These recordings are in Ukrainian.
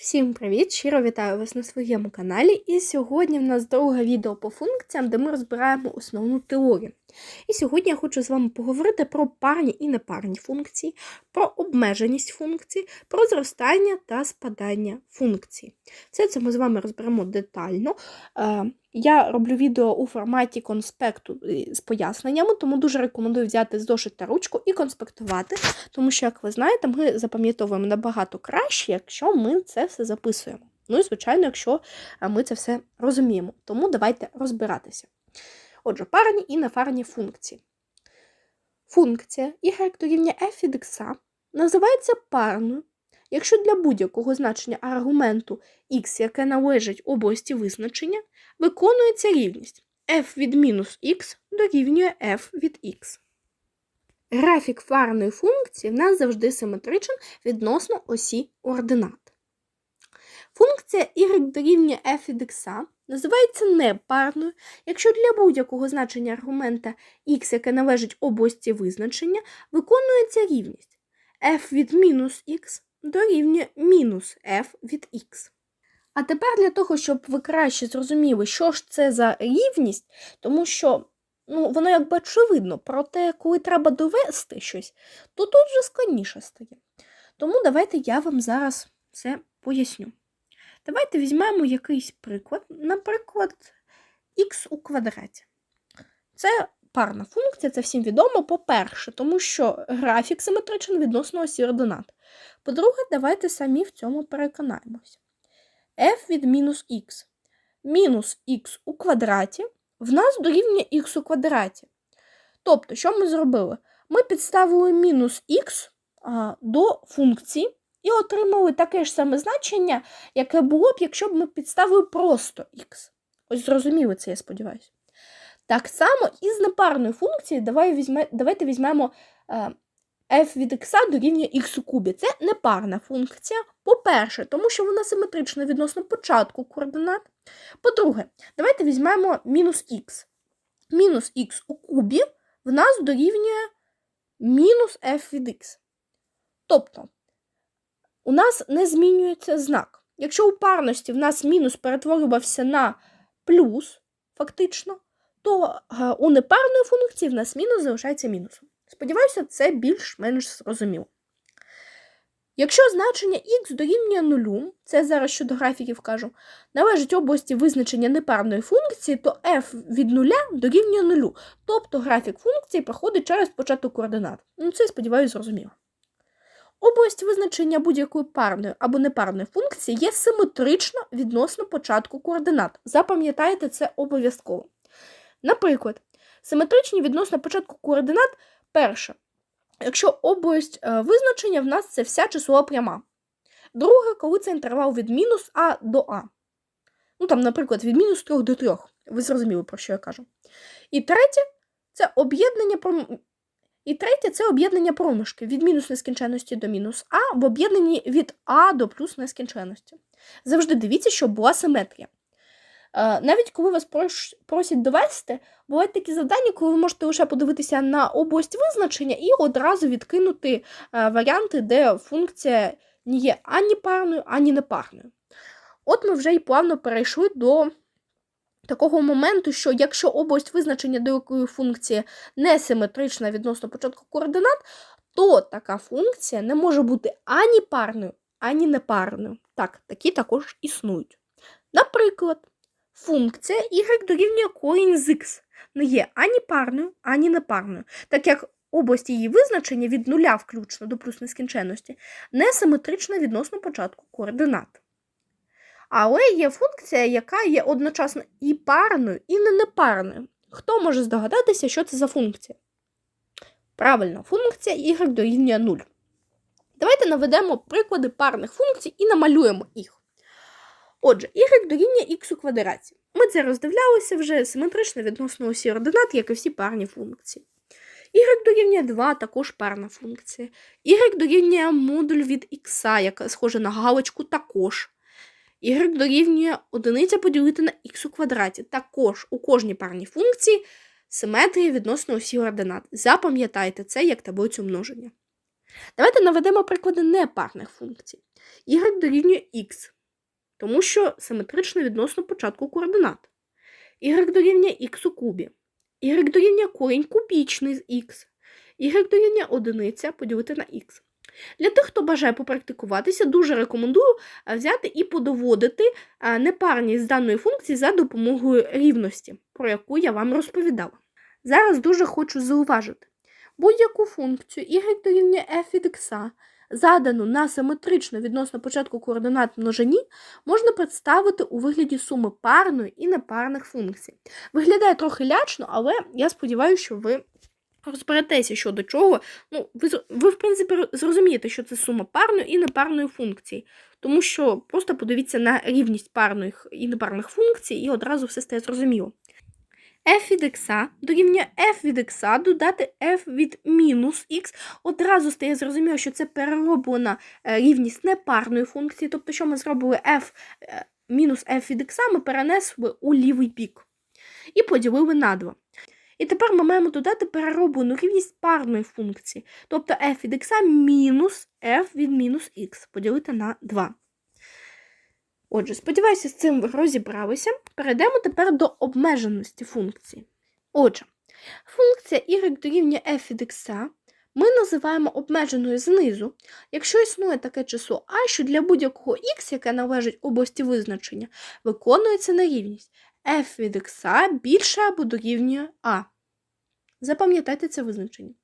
Всім привіт! Щиро вітаю вас на своєму каналі. І сьогодні в нас друге відео по функціям, де ми розбираємо основну теорію. І сьогодні я хочу з вами поговорити про парні і непарні функції, про обмеженість функцій, про зростання та спадання функцій. Все це ми з вами розберемо детально. Я роблю відео у форматі конспекту е, з поясненнями, тому дуже рекомендую взяти зошит та ручку і конспектувати, тому що, як ви знаєте, ми запам'ятовуємо набагато краще, якщо ми це все записуємо. Ну і, звичайно, якщо е, ми це все розуміємо. Тому давайте розбиратися. Отже, парні і нефарні функції. Функція y дорівнює f від x називається парною, якщо для будь-якого значення аргументу x, яке належить області визначення, виконується рівність f від мінус x дорівнює f від x. Графік парної функції в нас завжди симетричен відносно осі ординат. Функція y дорівнює f від x називається непарною, якщо для будь-якого значення аргумента x, яке належить області визначення, виконується рівність f від мінус x дорівнює мінус f від x. А тепер для того, щоб ви краще зрозуміли, що ж це за рівність, тому що ну, воно якби очевидно, проте, коли треба довести щось, то тут вже складніше стає. Тому давайте я вам зараз все поясню. Давайте візьмемо якийсь приклад, наприклад, х у квадраті. Це парна функція, це всім відомо, по-перше, тому що графік симетричний відносно осі ординат. По-друге, давайте самі в цьому переконаємося. f від мінус х. Мінус х у квадраті в нас дорівнює х у квадраті. Тобто, що ми зробили? Ми підставили мінус х до функції і отримали таке ж саме значення, яке було б, якщо б ми підставили просто х. Ось зрозуміли це, я сподіваюся. Так само і з непарною функцією давай візьме, давайте візьмемо е, f від x дорівнює x у кубі. Це непарна функція. По-перше, тому що вона симетрична відносно початку координат. По-друге, давайте візьмемо мінус х. Мінус х у кубі в нас дорівнює мінус f від x. Тобто, у нас не змінюється знак. Якщо у парності в нас мінус перетворювався на плюс, фактично, то е, у непарної функції в нас мінус залишається мінусом. Сподіваюся, це більш-менш зрозуміло. Якщо значення х дорівнює нулю, це зараз щодо графіків кажу, належить області визначення непарної функції, то f від нуля дорівнює нулю. Тобто графік функції проходить через початок координат. Ну, це, сподіваюся, зрозуміло. Область визначення будь-якої парної або непарної функції є симетрично відносно початку координат. Запам'ятайте це обов'язково. Наприклад, симетричні відносно початку координат перше. Якщо область е, визначення в нас це вся числова пряма. Друге, коли це інтервал від мінус А до А. Ну там, наприклад, від мінус 3 до 3. Ви зрозуміли, про що я кажу. І третє це об'єднання і третє це об'єднання проміжки від мінус нескінченності до мінус А в об'єднанні від А до плюс нескінченності. Завжди дивіться, щоб була симетрія. Е, навіть коли вас просять довести, бувають такі завдання, коли ви можете лише подивитися на область визначення і одразу відкинути е, варіанти, де функція не є ані парною, ані непарною. От ми вже і плавно перейшли до такого моменту, що якщо область визначення до якої функції не симетрична відносно початку координат, то така функція не може бути ані парною, ані непарною. Так, такі також існують. Наприклад, функція y дорівнює корінь з x не є ані парною, ані непарною, так як область її визначення від нуля включно до плюс нескінченності не симетрична відносно початку координат. Але є функція, яка є одночасно і парною, і не непарною. Хто може здогадатися, що це за функція? Правильно, функція y дорівнює 0. Давайте наведемо приклади парних функцій і намалюємо їх. Отже, y дорівнює x у квадраті. Ми це роздивлялися вже симетрично відносно осі ординат, як і всі парні функції. Y дорівнює 2 також парна функція. Y дорівнює модуль від x, яка схожа на галочку також. Y дорівнює одиниця поділити на х у квадраті. Також у кожній парній функції симетрія відносно осі ординат. Запам'ятайте це як таблицю множення. Давайте наведемо приклади непарних функцій. y дорівнює x, тому що симетрично відносно початку координат. y дорівнює x у кубі, y дорівнює корінь кубічний з x, y дорівнює одиниця поділити на x. Для тих, хто бажає попрактикуватися, дуже рекомендую взяти і подоводити а, непарність даної функції за допомогою рівності, про яку я вам розповідала. Зараз дуже хочу зауважити. Будь-яку функцію y дорівнює f від x, задану на симетрично відносно початку координат множині, можна представити у вигляді суми парної і непарних функцій. Виглядає трохи лячно, але я сподіваюся, що ви розберетеся щодо чого. Ну, ви, ви, в принципі, зрозумієте, що це сума парної і непарної функції. Тому що просто подивіться на рівність парних і непарних функцій, і одразу все стає зрозуміло. F від x дорівнює f від x додати f від мінус x. Одразу стає зрозуміло, що це перероблена е, рівність непарної функції. Тобто, що ми зробили f е, мінус f від x, ми перенесли у лівий бік і поділили на 2. І тепер ми маємо додати перероблену рівність парної функції, тобто f від x мінус f від мінус x поділити на 2. Отже, сподіваюся, з цим ви розібралися. Перейдемо тепер до обмеженості функції. Отже, функція y дорівнює f від x ми називаємо обмеженою знизу, якщо існує таке число а, що для будь-якого x, яке належить області визначення, виконується на рівність f від x більше або дорівнює а. Запам'ятайте це визначення.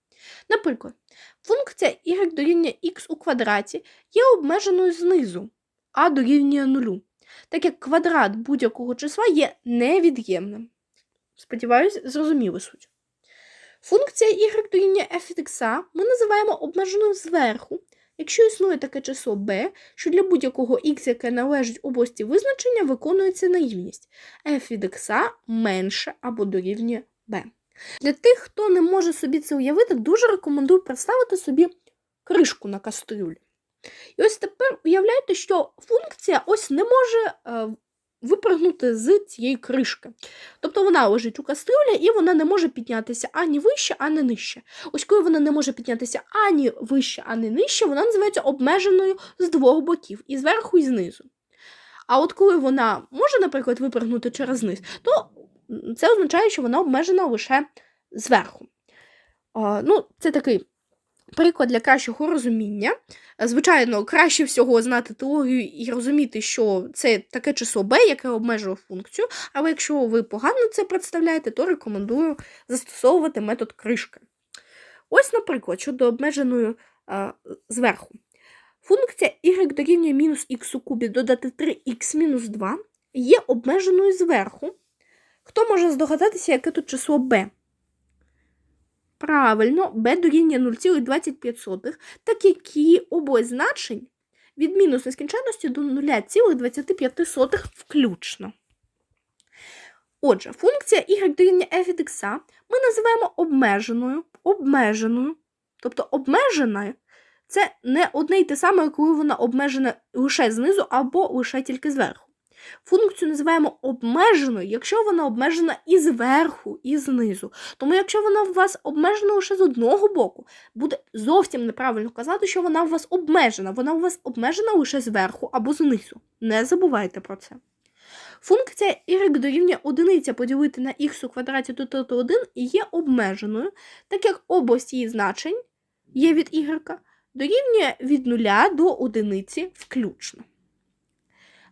Наприклад, функція y дорівнює x у квадраті є обмеженою знизу, а дорівнює нулю, так як квадрат будь-якого числа є невід'ємним. Сподіваюсь, зрозуміли суть. Функція y дорівнює f від x ми називаємо обмеженою зверху, якщо існує таке число b, що для будь-якого x, яке належить області визначення, виконується на рівність f від x менше або дорівнює b. Для тих, хто не може собі це уявити, дуже рекомендую представити собі кришку на кастрюлі. І ось тепер уявляйте, що функція ось не може е, випрыгнути з цієї кришки. Тобто вона лежить у кастрюлі і вона не може піднятися ані вище, ані нижче. Ось коли вона не може піднятися ані вище, ані нижче, вона називається обмеженою з двох боків, і зверху, і знизу. А от коли вона може, наприклад, випрыгнути через низ, то це означає, що вона обмежена лише зверху. Ну, Це такий приклад для кращого розуміння. Звичайно, краще всього знати теорію і розуміти, що це таке число b, яке обмежує функцію. Але якщо ви погано це представляєте, то рекомендую застосовувати метод кришки. Ось, наприклад, щодо обмеженої а, зверху. Функція y дорівнює мінус х у кубі додати 3х мінус 2 є обмеженою зверху. Хто може здогадатися, яке тут число b? Правильно, b дорівнює 0,25, так як її область значень від мінус нескінченності до 0,25 включно. Отже, функція y дорівнює f від x ми називаємо обмеженою, обмеженою, тобто обмеженою це не одне й те саме, коли вона обмежена лише знизу або лише тільки зверху. Функцію називаємо обмеженою, якщо вона обмежена і зверху, і знизу. Тому, якщо вона у вас обмежена лише з одного боку, буде зовсім неправильно казати, що вона у вас обмежена. Вона у вас обмежена лише зверху або знизу. Не забувайте про це. Функція y дорівнює одиниця поділити на х у квадраті додати 1 є обмеженою, так як область її значень є від y, дорівнює від 0 до одиниці включно.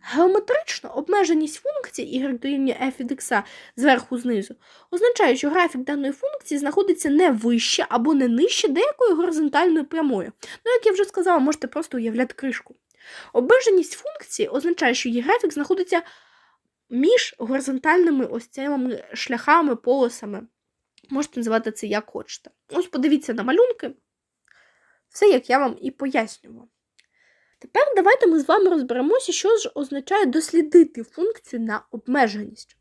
Геометрично обмеженість функції y дорівнює f від x зверху знизу означає, що графік даної функції знаходиться не вище або не нижче деякої горизонтальної прямої. Ну, як я вже сказала, можете просто уявляти кришку. Обмеженість функції означає, що її графік знаходиться між горизонтальними ось цими шляхами, полосами. Можете називати це як хочете. Ось подивіться на малюнки. Все, як я вам і пояснювала. Тепер давайте ми з вами розберемося, що ж означає дослідити функцію на обмеженість.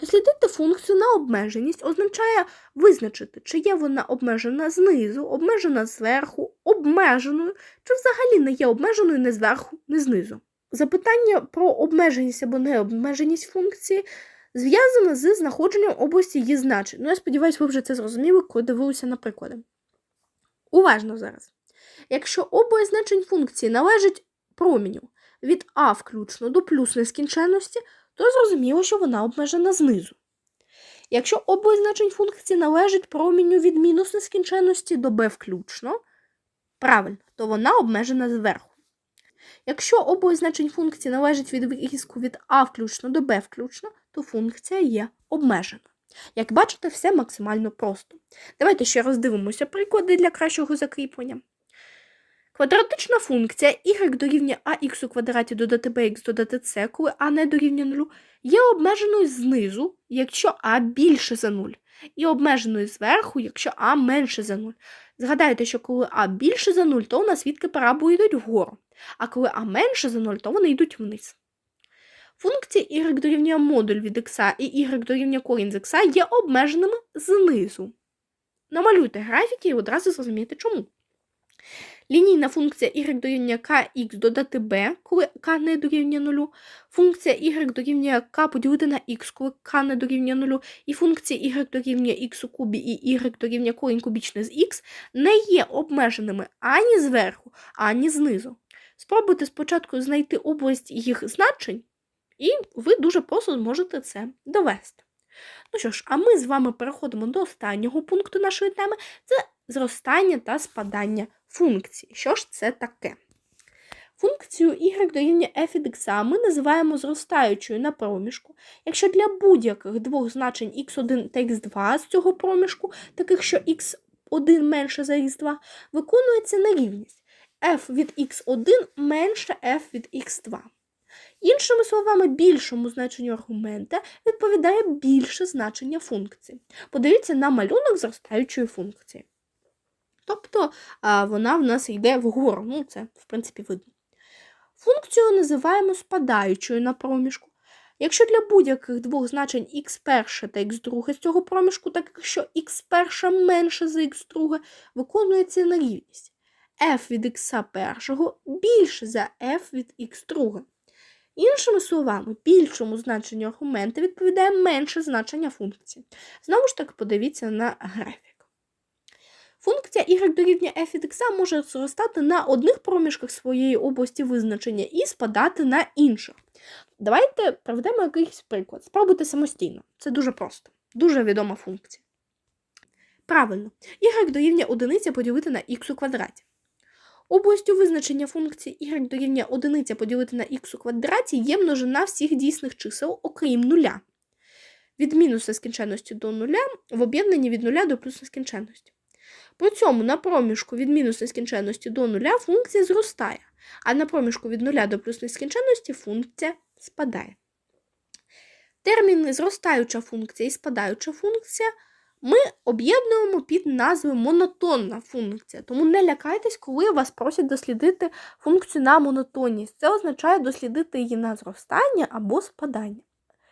Дослідити функцію на обмеженість означає визначити, чи є вона обмежена знизу, обмежена зверху, обмеженою, чи взагалі не є обмеженою не зверху, не знизу. Запитання про обмеженість або необмеженість функції зв'язане з знаходженням області її значень. Ну, я сподіваюся, ви вже це зрозуміли, коли дивилися на приклади. Уважно зараз. Якщо область значень функції належить променю від А включно до плюс нескінченності, то зрозуміло, що вона обмежена знизу. Якщо обоє значень функції належать променю від мінус нескінченності до b включно, правильно, то вона обмежена зверху. Якщо обоє значень функції належать від відрізку від а включно до b включно, то функція є обмежена. Як бачите, все максимально просто. Давайте ще роздивимося приклади для кращого закріплення. Квадратична функція y дорівнює ax у квадраті додати bx додати c, коли а не дорівнює 0, є обмеженою знизу, якщо а більше за 0, і обмеженою зверху, якщо а менше за 0. Згадайте, що коли а більше за 0, то у нас відки параболи йдуть вгору, а коли а менше за 0, то вони йдуть вниз. Функція y дорівнює модуль від x і y дорівнює корінь з x є обмеженими знизу. Намалюйте графіки і одразу зрозумієте чому. Лінійна функція y дорівнює kx додати b, коли k не дорівнює 0, функція y дорівнює k поділити на x, коли k не дорівнює 0, і функція y дорівнює x у кубі і y дорівнює корінь кубічний з x не є обмеженими ані зверху, ані знизу. Спробуйте спочатку знайти область їх значень, і ви дуже просто зможете це довести. Ну що ж, а ми з вами переходимо до останнього пункту нашої теми це зростання та спадання функцій. Що ж це таке? Функцію y дорівнює f від x ми називаємо зростаючою на проміжку, якщо для будь-яких двох значень x1 та x2 з цього проміжку, таких що x1 менше за x2, виконується нерівність f від x1 менше f від x2. Іншими словами, більшому значенню аргумента відповідає більше значення функції. Подивіться на малюнок зростаючої функції. Тобто вона в нас йде вгору, ну це, в принципі, видно. Функцію називаємо спадаючою на проміжку. Якщо для будь-яких двох значень x1 та x2 з цього проміжку, так якщо x1 менше за x2, виконується нерівність f від x1 більше за f від x2. Іншими словами, більшому значенню аргумента відповідає менше значення функції. Знову ж таки, подивіться на графік. Функція y дорівнює f від x може зростати на одних проміжках своєї області визначення і спадати на інших. Давайте проведемо якийсь приклад. Спробуйте самостійно. Це дуже просто, дуже відома функція. Правильно, y дорівнює одиниця поділити на x у квадраті. Областю визначення функції y дорівнює 1 поділити на х у квадраті є множина всіх дійсних чисел, окрім нуля. Від мінус нескінченності до нуля в об'єднанні від нуля до плюс нескінченності. При цьому на проміжку від мінус нескінченності до нуля функція зростає, а на проміжку від нуля до плюс нескінченності функція спадає. Терміни зростаюча функція і спадаюча функція ми об'єднуємо під назвою монотонна функція. Тому не лякайтесь, коли вас просять дослідити функцію на монотонність. Це означає дослідити її на зростання або спадання.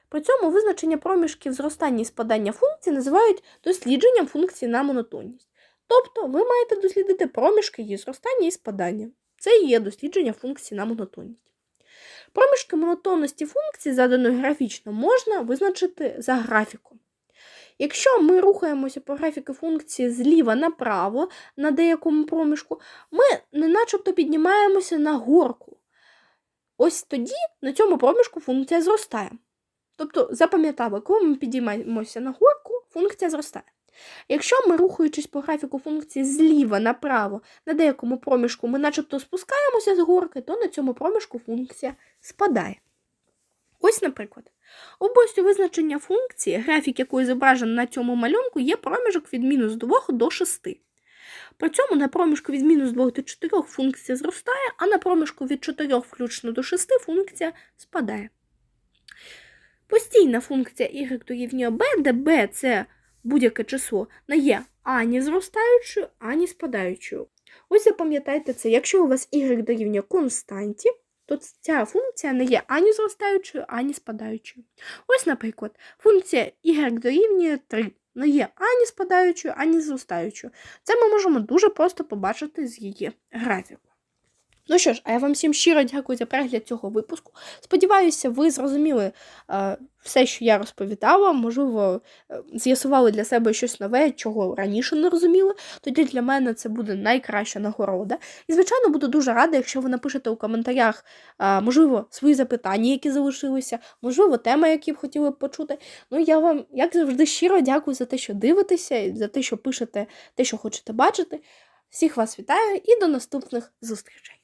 При цьому визначення проміжків зростання і спадання функції називають дослідженням функції на монотонність. Тобто ви маєте дослідити проміжки її зростання і спадання. Це і є дослідження функції на монотонність. Проміжки монотонності функції, заданої графічно, можна визначити за графіком. Якщо ми рухаємося по графіки функції зліва направо на деякому проміжку, ми не начебто піднімаємося на горку. Ось тоді на цьому проміжку функція зростає. Тобто, запам'ятали, коли ми підіймаємося на горку, функція зростає. Якщо ми, рухаючись по графіку функції зліва направо, на деякому проміжку ми начебто спускаємося з горки, то на цьому проміжку функція спадає. Ось, наприклад, областю визначення функції, графік якої зображений на цьому малюнку, є проміжок від мінус 2 до 6. При цьому на проміжку від мінус 2 до 4 функція зростає, а на проміжку від 4 включно до 6 функція спадає. Постійна функція y дорівнює b, де b це будь-яке число, не є ані зростаючою, ані спадаючою. Ось запам'ятайте це, якщо у вас y дорівнює константі, то ця функція не є ані зростаючою, ані спадаючою. Ось, наприклад, функція y дорівнює 3 не є ані спадаючою, ані зростаючою. Це ми можемо дуже просто побачити з її графіку. Ну що ж, а я вам всім щиро дякую за перегляд цього випуску. Сподіваюся, ви зрозуміли е, все, що я розповідала. Можливо, е, з'ясували для себе щось нове, чого раніше не розуміли. Тоді для мене це буде найкраща нагорода. І, звичайно, буду дуже рада, якщо ви напишете у коментарях, е, можливо, свої запитання, які залишилися, можливо, теми, які б хотіли б почути. Ну, я вам, як завжди, щиро дякую за те, що дивитеся, за те, що пишете те, що хочете бачити. Всіх вас вітаю і до наступних зустрічей!